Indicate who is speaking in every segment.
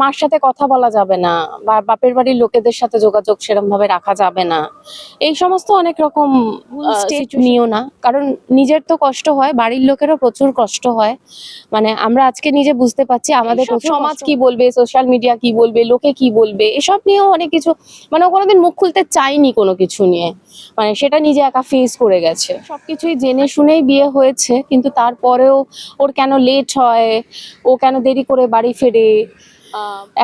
Speaker 1: মার সাথে কথা বলা যাবে না বা বাপের বাড়ির লোকেদের সাথে যোগাযোগ সেরকম ভাবে রাখা যাবে না। এই সমস্ত অনেক রকম নিও না। কারণ নিজের তো কষ্ট হয় বাড়ির লোকেরও প্রচুর কষ্ট হয়। মানে আমরা আজকে নিজে বুঝতে পারছি আমাদের সমাজ কি বলবে সোশ্যাল মিডিয়া কি বলবে লোকে কি বলবে এসব নিয়েও অনেক কিছু মানে ও কোনোদিন মুখ খুলতে চাইনি কোনো কিছু নিয়ে। মানে সেটা নিজে একা ফেস করে গেছে। সবকিছুই জেনে শুনেই বিয়ে হয়েছে কিন্তু তারপরেও ওর কেন লেট হয় ও কেন দেরি করে বাড়ি ফেরে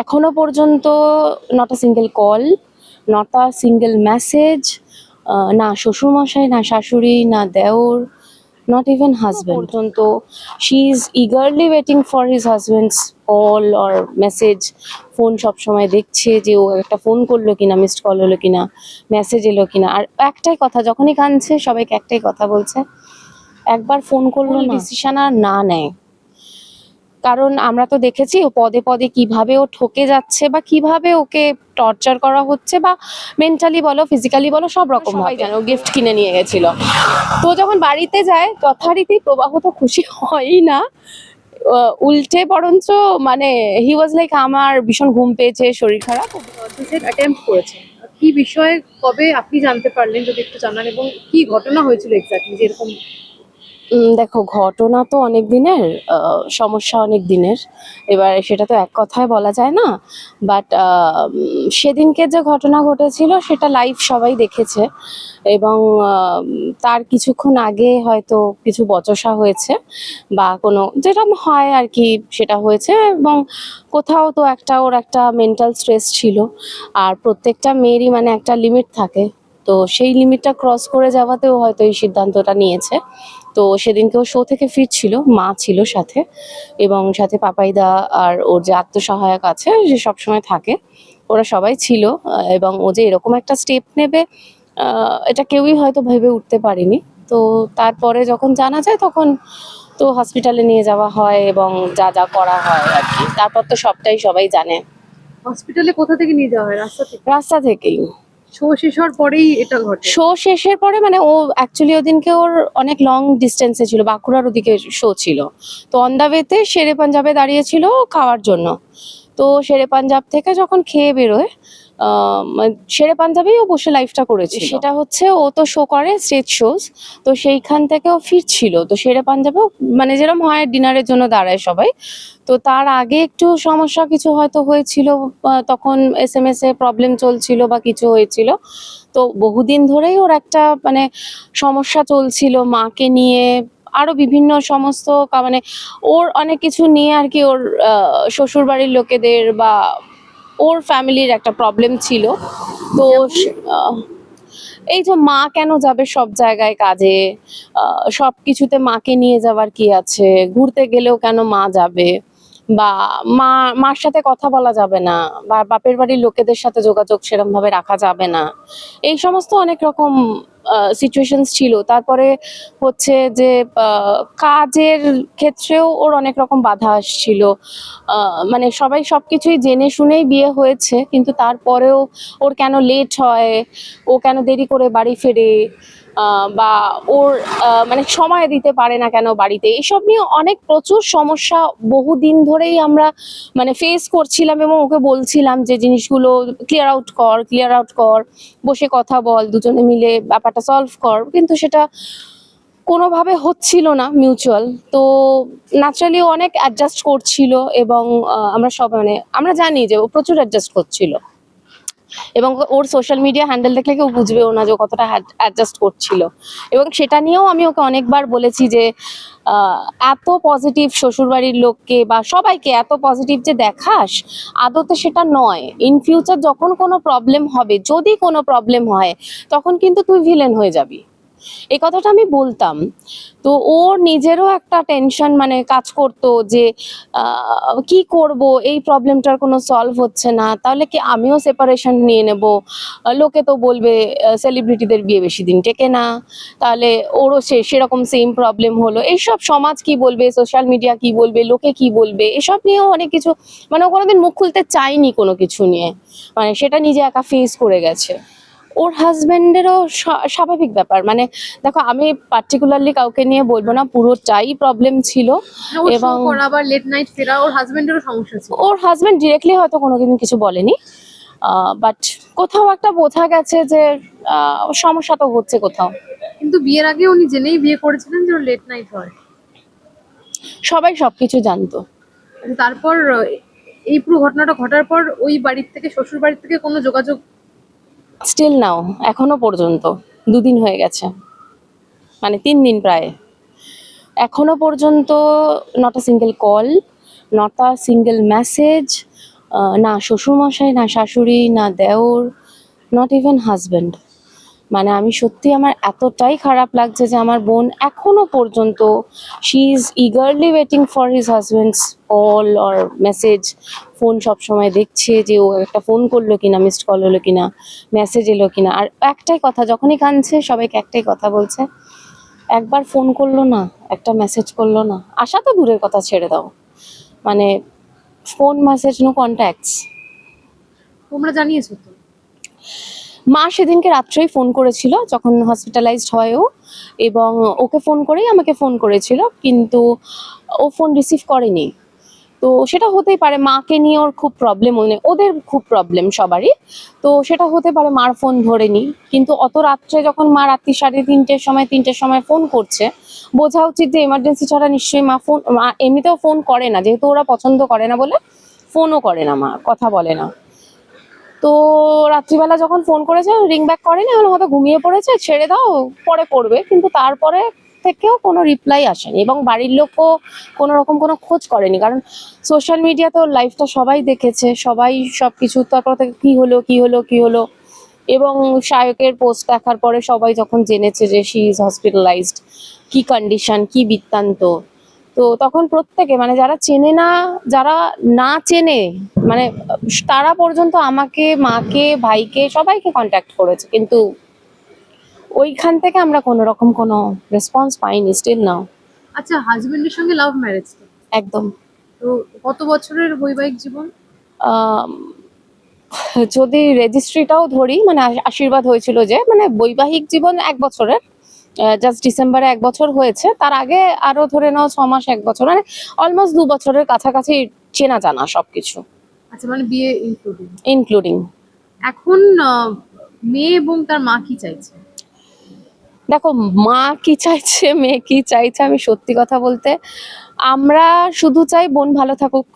Speaker 1: এখনও পর্যন্ত not a single call not a single message না শ্বশুরমশাই না শাশুড়ি না দেওর নট ইভেন হাজব্যান্ড পর্যন্ত she is eagerly waiting for his husband's call or message phone সবসময় দেখছে যে ও একটা ফোন করল কিনা মিসড কল হলো কিনা মেসেজ এলো কিনা। আর একটাই কথা যখনই কাঁদছে সবাইকে একটাই কথা বলছে একবার ফোন করল ডিসিশন আর না নেয়। কারণ আমরা তো দেখেছি ও পদে পদে কীভাবে ও ঠকে যাচ্ছে বা কীভাবে ওকে টর্চার করা হচ্ছে বা মেন্টালি বলো ফিজিক্যালি বলো সব রকম সবাই জানো গিফট কিনে নিয়ে গেছিল। তো যখন বাড়িতে যায় যথারীতি প্রবাহ তো খুশি হয়ই না। উল্টে বরঞ্চ মানে হি ওয়াজ লাইক আমার ভীষণ ঘুম পেয়েছে শরীর খারাপ।
Speaker 2: অ্যাটেম্প করেছে। কি বিষয়ে কবে আপনি জানতে পারলেন যদি একটু জানান এবং কি ঘটনা হয়েছিল এক্স্যাক্টলি যে এরকম
Speaker 1: উম, দেখো, ঘটনা তো অনেক দিনের সমস্যা অনেক দিনের। এবার সেটা তো এক কথায় বলা যায় না। বাট সেদিনকে যে ঘটনা ঘটেছিল, সেটা লাইভ সবাই দেখেছে। এবং তার কিছুক্ষণ আগে হয়তো কিছু বচসা হয়েছে বা কোনো, যেরকম হয় আর কি, সেটা হয়েছে। এবং কোথাও তো একটা, ওর একটা মেন্টাল স্ট্রেস ছিল। আর প্রত্যেকটা মেয়েরই মানে একটা লিমিট থাকে। তো সেই লিমিটটা ক্রস করে যাওয়াতেও হয়তো এই সিদ্ধান্তটা নিয়েছে। তো সেদিনকে ও শো থেকে ফিরছিল মা ছিল সাথে এবং সাথে পাপাইদা আর ওর যে আত্মসহায়ক আছে যে সবসময় থাকে। ওরা সবাই ছিল এবং ও যে এরকম একটা স্টেপ নেবে এটা কেউই হয়তো ভেবে উঠতে পারেনি। তো তারপরে যখন জানা যায় তখন তো হসপিটালে নিয়ে যাওয়া হয় এবং যা যা করা হয় আর কি। তারপর তো সবটাই সবাই জানে।
Speaker 2: হসপিটালে কোথা থেকে নিয়ে যাওয়া হয়? রাস্তা থেকে?
Speaker 1: রাস্তা থেকেই।
Speaker 2: শো শেষ হওয়ার পরেই এটা ঘটে।
Speaker 1: শো শেষের পরে মানে ও অ্যাকচুয়ালি ওদিনকে ওর অনেক লং ডিস্টেন্সে ছিল, বাঁকুড়ার ওদিকে শো ছিল। তো অন দ্য ওয়েতে শেরে পাঞ্জাবে দাঁড়িয়েছিল খাওয়ার জন্য। তো শেরে পাঞ্জাব থেকে যখন খেয়ে বেরোয় শেরে পাঞ্জাবেই ও বসে লাইফটা করেছে সেটা হচ্ছে ও তো শো করে স্টেজ শোজ তো সেইখান থেকে ও ফিরছিল। তো শেরে পাঞ্জাবেও মানে যেরকম হয় ডিনারের জন্য দাঁড়ায় সবাই। তো তার আগে একটু সমস্যা কিছু হয়তো হয়েছিল তখন এস এম এস এ প্রবলেম চলছিল বা কিছু হয়েছিল। তো বহুদিন ধরেই ওর একটা মানে সমস্যা চলছিল মাকে নিয়ে। আরও বিভিন্ন সমস্ত মানে ওর অনেক কিছু নিয়ে আর কি ওর শ্বশুর বাড়ির লোকেদের বা ওর ফ্যামিলির একটা প্রবলেম ছিল। তো এই যে মা কেন যাবে সব জায়গায় কাজে? সব কিছুতে মাকে নিয়ে যাওয়ার কি আছে? ঘুরতে গেলেও কেন মা যাবে? বা মা, মার সাথে কথা বলা যাবে না বা বাপের বাড়ির লোকেদের সাথে যোগাযোগ সেরকম ভাবে রাখা যাবে না। এই সমস্ত অনেক রকম সিচুয়েশনস ছিল। তারপরে হচ্ছে যে কাজের ক্ষেত্রেও ওর অনেক রকম বাধা আসছিল। মানে সবাই সবকিছুই জেনে শুনেই বিয়ে হয়েছে, কিন্তু তারপরেও ওর কেন লেট হয়, ও কেন দেরি করে বাড়ি ফেরে বা ওর মানে সময় দিতে পারে না কেন বাড়িতে এসব নিয়ে অনেক প্রচুর সমস্যা বহুদিন ধরেই আমরা মানে ফেস করছিলাম এবং ওকে বলছিলাম যে জিনিসগুলো ক্লিয়ার আউট কর ক্লিয়ার আউট কর, বসে কথা বল, দুজনে মিলে ব্যাপারটা সলভ কর। কিন্তু সেটা কোনোভাবে হচ্ছিল না মিউচুয়াল তো ন্যাচারালি অনেক অ্যাডজাস্ট করছিল এবং আমরা সব মানে আমরা জানি যে ও প্রচুর অ্যাডজাস্ট করছিল। এবং ওর সোশ্যাল মিডিয়া হ্যান্ডেল দেখলে কেউ বুঝবেও না যে ও কতটা অ্যাডজাস্ট করছিল। এবং সেটা নিয়েও আমি ওকে অনেকবার বলেছি যে এত পজিটিভ শ্বশুরবাড়ির লোককে বা সবাইকে এত পজিটিভ যে দেখাস, আদতে সেটা নয়। ইন ফিউচার যখন কোনো প্রবলেম হবে, যদি কোনো প্রবলেম হয়, তখন কিন্তু তুই ভিলেন হয়ে যাবি। এই কথাটা আমি বলতাম। তো ওর নিজেরও একটা টেনশন মানে কাজ করতো যে কি করব? এই প্রবলেমটার কোনো সলভ হচ্ছে না। তাহলে কি আমিও সেপারেশন নিয়ে নেব? লোকে তো বলবে সেলিব্রিটিদের বিয়ে বেশি দিন টেকে না। তাহলে ওরও সে, সেরকম সেম প্রবলেম হলো। এইসব সমাজ কি বলবে? সোশ্যাল মিডিয়া কি বলবে? লোকে কি বলবে? এসব নিয়েও অনেক কিছু মানে ও কোনোদিন মুখ খুলতে চায়নি কোনো কিছু নিয়ে। মানে সেটা নিজে একা ফেস করে গেছে। ওর হাজবেন্ডেরও স্বাভাবিক ব্যাপার। মানে দেখো আমি পার্টিকুলারলি কাউকে নিয়ে বলব না পুরোটাই প্রবলেম ছিল
Speaker 2: show
Speaker 1: এবং-
Speaker 2: বা লেট নাইট ফেরা ওর হাজবেন্ডেরও সমস্যা ছিল।
Speaker 1: ওর হাজবেন্ড ডিরেক্টলি হয়তো কোনোদিন কিছু বলেনি। বাট কোথাও একটা বোঝা গেছে যে সমস্যা তো হচ্ছে কোথাও।
Speaker 2: কিন্তু বিয়ের আগে উনি জেনেই বিয়ে করেছিলেন যে ওর লেট নাইট হয়।
Speaker 1: সবাই সবকিছু জানতো।
Speaker 2: তারপর এই পুরো ঘটনাটা ঘটার পর ওই বাড়ির থেকে শ্বশুর বাড়ির থেকে কোনো যোগাযোগ
Speaker 1: স্টিল নাও এখনও পর্যন্ত, দুদিন হয়ে গেছে। মানে তিন দিন প্রায়। এখনও পর্যন্ত not a single call not a single message না শ্বশুরমশাই, না শাশুড়ি, না দেওর নট ইভেন হাজব্যান্ড মানে আমি সত্যি আমার এতটাই খারাপ লাগছে যে আমার বোন এখনও পর্যন্ত she is eagerly waiting for his husband's call or message phone সবসময় দেখছে যে ও একটা ফোন করল কিনা মিসড কল হলো কিনা মেসেজ এলো কিনা। আর একটাই কথা, যখনই কাঁদছে, সবাইকে একটাই কথা বলছে, একবার ফোন করল না, একটা মেসেজ করল না, আশা তো দূরের কথা, ছেড়ে দাও। মানে ফোন মেসেজ নো কন্ট্যাক্টস
Speaker 2: তোমরা জানিয়েছো তো?
Speaker 1: মা সেদিনকে রাত্রেই ফোন করেছিল, যখন হসপিটালাইজড হয় ও, এবং ওকে ফোন করেই আমাকে ফোন করেছিল, কিন্তু ও ফোন রিসিভ করেনি। তো সেটা হতেই পারে মাকে নিয়ে ওর খুব প্রবলেম মানে ওদের খুব প্রবলেম সবারই। তো সেটা হতে পারে মার ফোন ধরেনি, কিন্তু অত রাত্রে যখন মা রাত্রি সাড়ে তিনটের সময় তিনটের সময় ফোন করছে, বোঝা উচিত যে এমার্জেন্সি ছাড়া নিশ্চয়ই মা ফোন মা এমনিতেও ফোন করে না, যেহেতু ওরা পছন্দ করে না বলে ফোনও করে না মা, কথা বলে না। তো রাত্রিবেলা যখন ফোন করেছে রিং ব্যাক করেনি এখন হয়তো ঘুমিয়ে পড়েছে, ছেড়ে দাও, পরে করবে। কিন্তু তারপরে থেকেও কোনো রিপ্লাই আসেনি এবং বাড়ির লোকও কোনো রকম কোনো খোঁজ করেনি। কারণ সোশ্যাল মিডিয়াতে ওর লাইফটা সবাই দেখেছে, সবাই সব কিছু তারপর থেকে কী হলো কী হলো কী হলো? এবং শায়কের পোস্ট দেখার পরে সবাই যখন জেনেছে যে শি ইজ হসপিটালাইজড কি কন্ডিশন কি বৃত্তান্ত তো তখন প্রত্যেকে মানে যারা চেনে না যারা না চেনে মানে তারা পর্যন্ত আমাকে মাকে ভাইকে সবাইকে কন্ট্যাক্ট করেছে। কিন্তু ওইখান থেকে আমরা কোনো রকম কোনো রেসপন্স পাইনি স্টিল নাও
Speaker 2: আচ্ছা হাজবেন্ডের সঙ্গে লাভ ম্যারেজ
Speaker 1: একদম।
Speaker 2: তো কত বছরের বৈবাহিক জীবন?
Speaker 1: যদি রেজিস্ট্রিটাও ধরি মানে আশীর্বাদ হয়েছিল যে মানে বৈবাহিক জীবন এক বছরের। জাস্ট ডিসেম্বরে এক বছর হয়েছে। তার আগে আরও ধরে নাও ছ মাস এক বছর। মানে অলমোস্ট দু বছরের কাছাকাছি চেনা জানা সবকিছু।
Speaker 2: আচ্ছা মানে বিয়ে ইনক্লুডিং
Speaker 1: ইনক্লুডিং
Speaker 2: এখন মেয়ে এবং তার মা কি চাইছে?
Speaker 1: দেখো মা কি চাইছে মেয়ে কি চাইছে আমি সত্যি কথা বলতে আমরা শুধু চাই বোন ভালো থাকুক।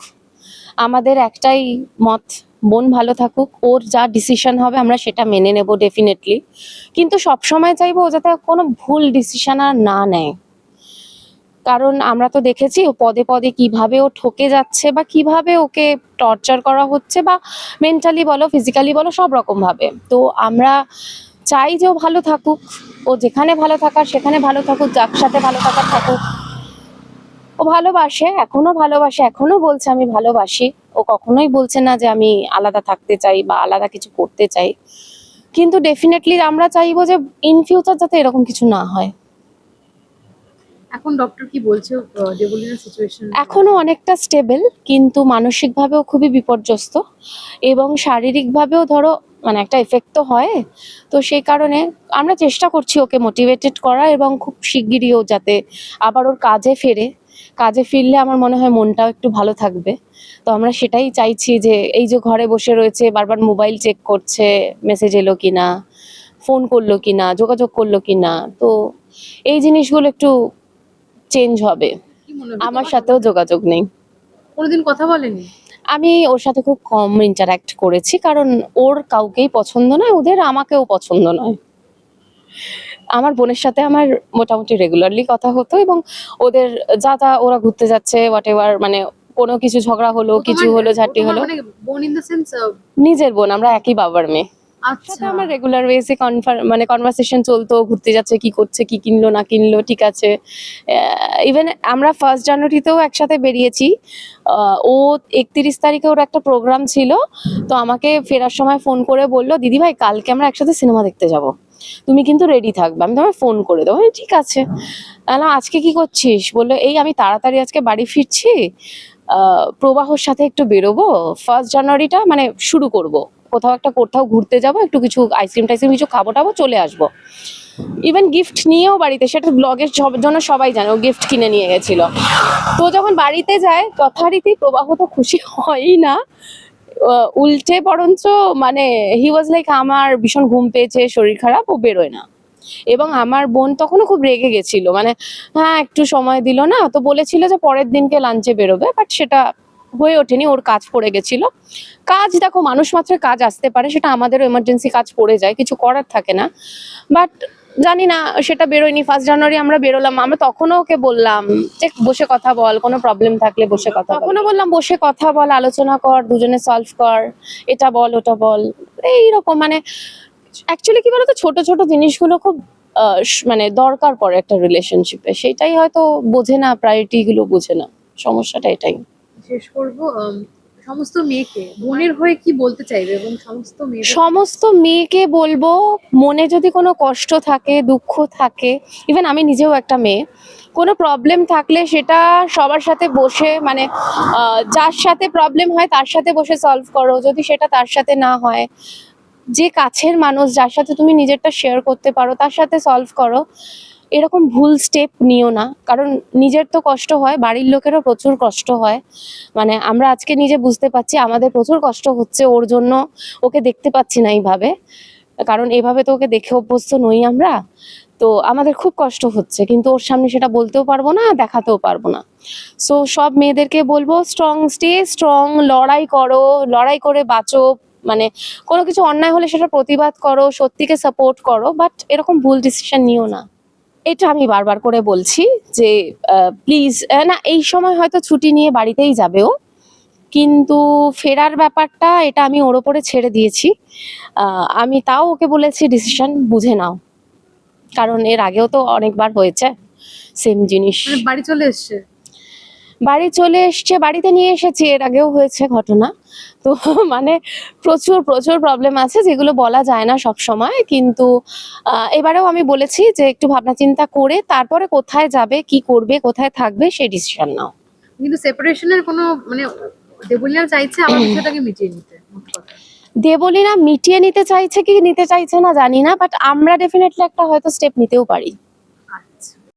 Speaker 1: আমাদের একটাই মত বোন ভালো থাকুক, ওর যা ডিসিশন হবে আমরা সেটা মেনে নেব ডেফিনেটলি কিন্তু সব সময় চাইব ও যাতে কোনো ভুল ডিসিশন আর না নেয়। কারণ আমরা তো দেখেছি ও পদে পদে কীভাবে ও ঠকে যাচ্ছে বা কীভাবে ওকে টর্চার করা হচ্ছে বা মেন্টালি বলো ফিজিক্যালি বলো, সব রকম ভাবে তো আমরা চাই যে ও ভালো থাকুক, ও যেখানে ভালো থাকার, সেখানে ভালো থাকুক, যার সাথে ভালো থাকার থাকুক। ও ভালোবাসে এখনও ভালোবাসে এখনও বলছে আমি ভালোবাসি। ও কখনোই বলছে না যে আমি আলাদা থাকতে চাই বা আলাদা কিছু করতে চাই। কিন্তু ডেফিনেটলি আমরা চাইব যে ইন ফিউচার যাতে এরকম কিছু না হয়।
Speaker 2: এখন ডক্টর কি বলছে ডেবলিনের সিচুয়েশন
Speaker 1: এখনও অনেকটা স্টেবল কিন্তু মানসিকভাবেও খুবই বিপর্যস্ত। এবং শারীরিকভাবেও ধরো মানে একটা এফেক্ট তো হয়। তো সেই কারণে আমরা চেষ্টা করছি ওকে মোটিভেটেড করা এবং খুব শিগগিরই ও যাতে আবার ওর কাজে ফেরে। কাজে ফিরলে আমার মনে হয় মনটাও একটু ভালো থাকবে। তো আমরা সেটাই চাইছি যে এই যে ঘরে বসে রয়েছে বারবার মোবাইল চেক করছে মেসেজ এলো কিনা ফোন করল কিনা যোগাযোগ করল কিনা তো এই জিনিসগুলো একটু চেঞ্জ হবে।
Speaker 2: কি
Speaker 1: আমার সাথেও যোগাযোগ নেই।
Speaker 2: কোনোদিন কথা বলেনি?
Speaker 1: আমি ওর সাথে খুব কম ইন্টারাক্ট করেছি কারণ ওর কাউকেই পছন্দ নয় ওদের আমাকেও পছন্দ নয়। আমার বোনের সাথে আমার মোটামুটি রেগুলারলি কথা হতো এবং ওদের যা যা ওরা ঘুরতে যাচ্ছে হোয়াট এভার মানে কোনো কিছু ঝগড়া হলো কিছু হলো ঝাঁটি হলো।
Speaker 2: মানে
Speaker 1: নিজের বোন আমরা একই বাবার মেয়ে।
Speaker 2: আচ্ছা।
Speaker 1: আমার রেগুলার বেসে মানে কনভারসেশন চলতো ঘুরতে যাচ্ছে কি করছে কি কিনলো না কিনলো ঠিক আছে। ইভেন আমরা ফার্স্ট জানুয়ারিতেও একসাথে বেরিয়েছি। ও একত্রিশ তারিখে ওর একটা প্রোগ্রাম ছিল। তো আমাকে ফেরার সময় ফোন করে বলল দিদি ভাই কালকে আমরা একসাথে সিনেমা দেখতে যাব। তুমি কিন্তু রেডি থাকবে। আমি তোমায় ফোন করে দেবো। ঠিক আছে। না আজকে কি করছিস? বলল, এই আমি তাড়াতাড়ি আজকে বাড়ি ফিরছি। প্রবাহর সাথে একটু বেরোবো। ফার্স্ট জানুয়ারিটা মানে শুরু করব। কোথাও একটা, কোথাও ঘুরতে যাব, একটু কিছু আইসক্রিম টাইসক্রিম কিছু খাব টাবো, চলে আসব। ইভেন গিফট নিয়েও বাড়িতে, সেটা ব্লগের জন্য সবাই জানে, ও গিফট কিনে নিয়ে গেছিল। তো যখন বাড়িতে যায়, যথারীতি প্রবাহ তো খুশি হয়ই না। উল্টে বরঞ্চ মানে হি ওয়াজ লাইক আমার ভীষণ ঘুম পেয়েছে, শরীর খারাপ, ও বেরোয় না। এবং আমার বোন তখনও খুব রেগে গেছিল মানে হ্যাঁ একটু সময় দিল না। তো বলেছিল যে পরের দিনকে লাঞ্চে বেরোবে বাট সেটা হয়ে ওঠেনি, ওর কাজ পড়ে গেছিল। কাজ, দেখো, মানুষ মাত্র কাজ আসতে পারে, সেটা আমাদেরও এমার্জেন্সি কাজ পড়ে যায়, কিছু করার থাকে না। বাট জানি না সেটা বেরোয়নি। ফার্স্ট জানুয়ারি আমরা বেরোলাম আমরা তখনও ওকে বললাম যে বসে কথা বল কোনো প্রবলেম থাকলে বসে কথা বল। তখনও বললাম বসে কথা বল আলোচনা কর দুজনে সলভ কর এটা বল ওটা বল। এইরকম মানে অ্যাকচুয়ালি কি বলতো ছোট ছোট জিনিসগুলো খুব মানে দরকার পড়ে একটা রিলেশনশিপে সেটাই হয়তো বোঝে না প্রায়োরিটি গুলো বোঝে না। সমস্যাটা এটাই।
Speaker 2: শেষ করব সমস্ত মেয়েকে, বোনের হয়ে কি বলতে চাইবে এবং সমস্ত মেয়ে
Speaker 1: সমস্ত মেয়েকে বলব, মনে যদি কোনো কষ্ট থাকে, দুঃখ থাকে ইভেন আমি নিজেও একটা মেয়ে, কোনো প্রবলেম থাকলে সেটা সবার সাথে বসে মানে যার সাথে প্রবলেম হয় তার সাথে বসে সলভ করো। যদি সেটা তার সাথে না হয়, যে কাছের মানুষ যার সাথে তুমি নিজেরটা শেয়ার করতে পারো, তার সাথে সলভ করো। এরকম ভুল স্টেপ নিও না। কারণ নিজের তো কষ্ট হয়, বাড়ির লোকেরও প্রচুর কষ্ট হয়। মানে আমরা আজকে নিজে বুঝতে পারছি, আমাদের প্রচুর কষ্ট হচ্ছে, ওর জন্য ওকে দেখতে পাচ্ছি না এইভাবে। কারণ এভাবে তো ওকে দেখে অভ্যস্ত নই আমরা। তো আমাদের খুব কষ্ট হচ্ছে, কিন্তু ওর সামনে সেটা বলতেও পারব না, দেখাতেও পারব না। সো সব মেয়েদেরকে বলব স্ট্রং স্টে স্ট্রং লড়াই করো, লড়াই করে বাঁচো। মানে কোনো কিছু অন্যায় হলে সেটা প্রতিবাদ করো, সত্যিকে সাপোর্ট করো বাট এরকম ভুল ডিসিশন নিও না। এটা আমি বারবার করে বলছি যে প্লিজ না, এই সময় হয়তো ছুটি নিয়ে বাড়িতেই যাবে ও কিন্তু ফেরার ব্যাপারটা এটা আমি ওর ওপরে ছেড়ে দিয়েছি। আমি তাও ওকে বলেছি ডিসিশন বুঝে নাও। কারণ এর আগেও তো অনেকবার হয়েছে সেম জিনিস।
Speaker 2: মানে বাড়ি চলে এসছে?
Speaker 1: বাড়ি চলে এসছে বাড়িতে নিয়ে এসেছি এর আগেও হয়েছে ঘটনা। তো মানে প্রচুর প্রচুর প্রবলেম আছে যেগুলো বলা যায় না সব সময়। কিন্তু এবারেও আমি বলেছি যে একটু ভাবনা চিন্তা করে তারপরে কোথায় যাবে কি করবে কোথায় থাকবে সেই ডিসিশন নাও।
Speaker 2: কিন্তু সেপারেশনের কোনো মানে দেবলিনা চাইছে আমার বিষয়টাকে মিটিয়ে নিতে কথা।
Speaker 1: মিটিয়ে নিতে চাইছে কি নিতে চাইছে না জানি না বাট আমরা ডেফিনেটলি একটা হয়তো স্টেপ নিতেও পারি।